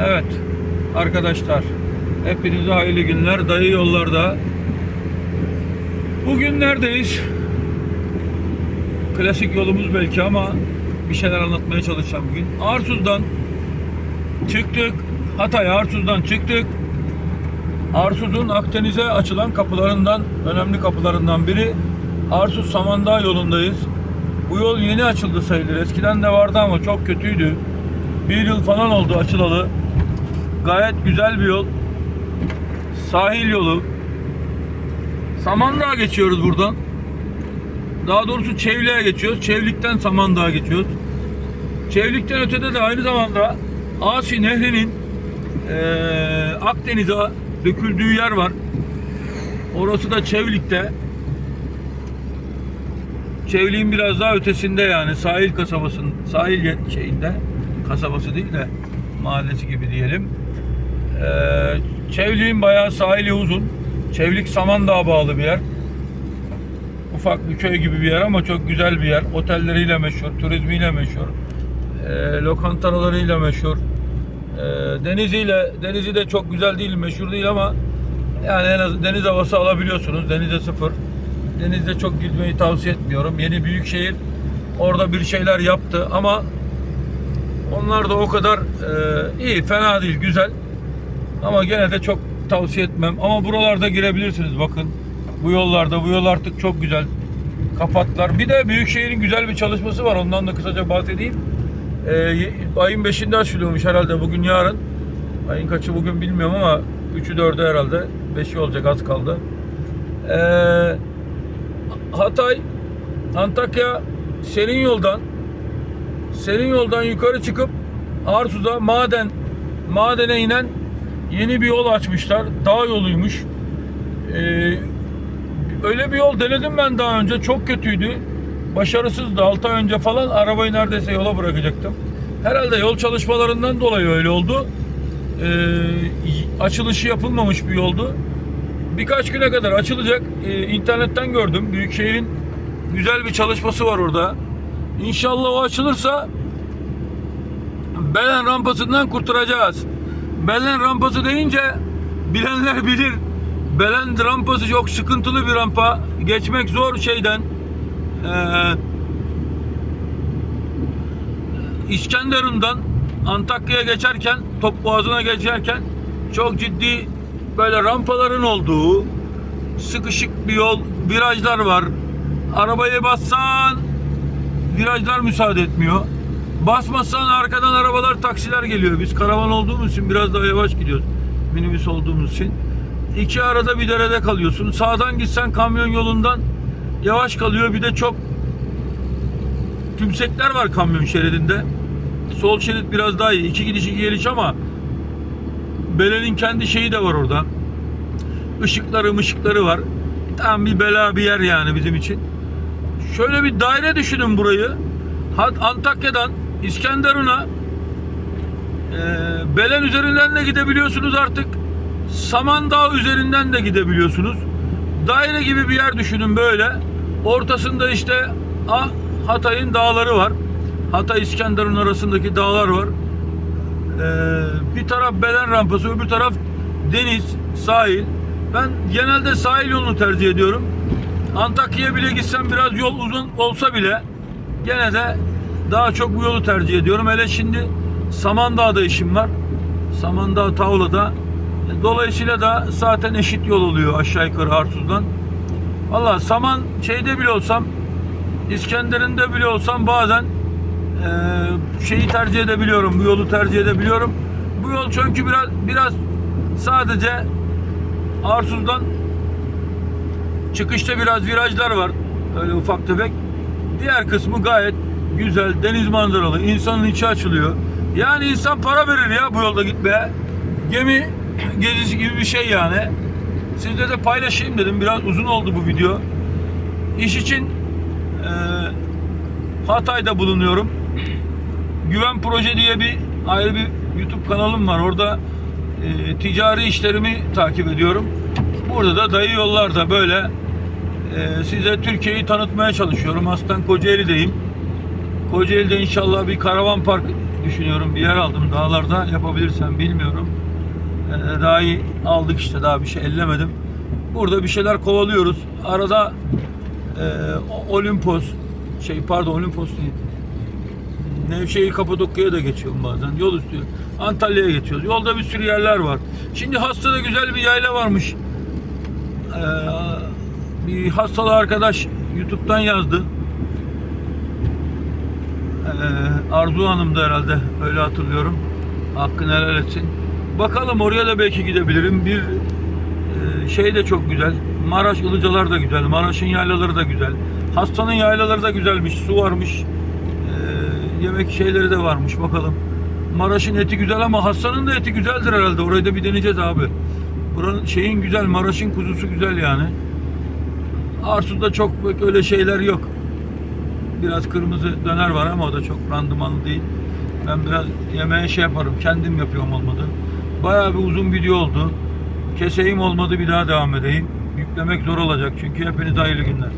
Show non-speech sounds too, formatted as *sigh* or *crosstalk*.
Evet arkadaşlar hepinize hayırlı günler dayı yollarda. Bugün neredeyiz? Klasik yolumuz belki ama bir şeyler anlatmaya çalışacağım bugün. Arsuz'dan çıktık. Hatay Arsuz'dan çıktık. Arsuz'un Akdeniz'e açılan kapılarından, önemli kapılarından biri. Arsuz Samandağ yolundayız. Bu yol yeni açıldı sayılır. Eskiden de vardı ama çok kötüydü. Bir yıl falan oldu açılalı. Gayet güzel bir yol. Sahil yolu. Samandağ'a geçiyoruz buradan. Daha doğrusu Çevlik'e geçiyoruz. Çevlik'ten Samandağ'a geçiyoruz. Çevlik'ten ötede de aynı zamanda Asi Nehri'nin eee Akdeniz'e döküldüğü yer var. Orası da Çevlik'te. Çevlik'in biraz daha ötesinde yani sahil kasabasının sahil şeyinde kasabası değil de mahallesi gibi diyelim. Ee, Çevlik'in bayağı sahili uzun. Çevlik Samandağ'a bağlı bir yer. Ufak bir köy gibi bir yer ama çok güzel bir yer. Otelleriyle meşhur, turizmiyle meşhur. Ee, lokantalarıyla meşhur. Ee, deniziyle, denizi de çok güzel değil, meşhur değil ama yani en az deniz havası alabiliyorsunuz. Denize sıfır. Denizde çok gitmeyi tavsiye etmiyorum. Yeni büyük şehir orada bir şeyler yaptı ama onlar da o kadar e, iyi, fena değil, güzel. Ama gene de çok tavsiye etmem. Ama buralarda girebilirsiniz bakın. Bu yollarda, bu yol artık çok güzel. Kapatlar. Bir de Büyükşehir'in güzel bir çalışması var. Ondan da kısaca bahsedeyim. E, ayın 5'inde açılıyormuş herhalde bugün yarın. Ayın kaçı bugün bilmiyorum ama 3'ü 4'ü herhalde. 5'i olacak az kaldı. Eee Hatay, Antakya senin yoldan senin yoldan yukarı çıkıp Arsuz'a maden madene inen yeni bir yol açmışlar. Dağ yoluymuş. Ee, öyle bir yol denedim ben daha önce. Çok kötüydü. Başarısızdı. 6 ay önce falan arabayı neredeyse yola bırakacaktım. Herhalde yol çalışmalarından dolayı öyle oldu. Ee, açılışı yapılmamış bir yoldu birkaç güne kadar açılacak. Ee, internetten gördüm. Büyükşehir'in güzel bir çalışması var orada. İnşallah o açılırsa Belen rampasından kurtaracağız. Belen rampası deyince bilenler bilir. Belen rampası çok sıkıntılı bir rampa. Geçmek zor şeyden. Ee, İskenderun'dan Antakya'ya geçerken, Topboğazı'na geçerken çok ciddi böyle rampaların olduğu sıkışık bir yol, virajlar var. Arabayı bassan virajlar müsaade etmiyor. Basmazsan arkadan arabalar, taksiler geliyor. Biz karavan olduğumuz için biraz daha yavaş gidiyoruz. Minibüs olduğumuz için. İki arada bir derede kalıyorsun. Sağdan gitsen kamyon yolundan yavaş kalıyor. Bir de çok tümsekler var kamyon şeridinde. Sol şerit biraz daha iyi. İki gidiş iki geliş ama Belen'in kendi şeyi de var orada. Işıkları mışıkları var. Tam bir bela bir yer yani bizim için. Şöyle bir daire düşünün burayı. Antakya'dan İskenderun'a e, Belen üzerinden de gidebiliyorsunuz artık. Samandağ üzerinden de gidebiliyorsunuz. Daire gibi bir yer düşünün böyle. Ortasında işte A- Hatay'ın dağları var. Hatay İskenderun arasındaki dağlar var. Ee, bir taraf Belen rampası, öbür taraf deniz, sahil. Ben genelde sahil yolunu tercih ediyorum. Antakya'ya bile gitsem biraz yol uzun olsa bile gene de daha çok bu yolu tercih ediyorum. Hele şimdi Samandağ'da işim var. Samandağ Tavla'da. Dolayısıyla da zaten eşit yol oluyor aşağı yukarı Arsuz'dan. Valla Saman şeyde bile olsam İskenderun'da bile olsam bazen eee, şeyi tercih edebiliyorum. Bu yolu tercih edebiliyorum. Bu yol çünkü biraz biraz sadece Arsuz'dan çıkışta biraz virajlar var. Öyle ufak tefek. Diğer kısmı gayet güzel, deniz manzaralı. insanın içi açılıyor. Yani insan para verir ya bu yolda gitmeye. Gemi *clears throat* gezisi gibi bir şey yani. Sizle de paylaşayım dedim. Biraz uzun oldu bu video. İş için eee Hatay'da bulunuyorum. Güven Proje diye bir ayrı bir YouTube kanalım var. Orada e, ticari işlerimi takip ediyorum. Burada da dayı yollarda böyle e, size Türkiye'yi tanıtmaya çalışıyorum. Aslen Kocaeli'deyim. Kocaeli'de inşallah bir karavan park düşünüyorum. Bir yer aldım dağlarda yapabilirsem bilmiyorum. Ee, daha iyi aldık işte daha bir şey ellemedim. Burada bir şeyler kovalıyoruz. Arada e, Olimpos şey pardon Olimpos değil. Nevşehir Kapadokya'ya da geçiyorum bazen. Yol üstü. Antalya'ya geçiyoruz. Yolda bir sürü yerler var. Şimdi Hastada güzel bir yayla varmış. Ee, bir hastalı arkadaş YouTube'dan yazdı. Ee, Arzu Hanım da herhalde öyle hatırlıyorum. Hakkını helal etsin. Bakalım oraya da belki gidebilirim. Bir e, şey de çok güzel. Maraş Ilıcalar da güzel. Maraş'ın yaylaları da güzel. Hastanın yaylaları da güzelmiş. Su varmış. Ee, yemek şeyleri de varmış. Bakalım. Maraş'ın eti güzel ama Hasan'ın da eti güzeldir herhalde. Orayı da bir deneyeceğiz abi. Buranın şeyin güzel. Maraş'ın kuzusu güzel yani. Arsu'da çok öyle şeyler yok. Biraz kırmızı döner var ama o da çok randımanlı değil. Ben biraz yemeğe şey yaparım. Kendim yapıyorum olmadı. Bayağı bir uzun video oldu. Keseyim olmadı bir daha devam edeyim. Yüklemek zor olacak çünkü hepinize hayırlı günler.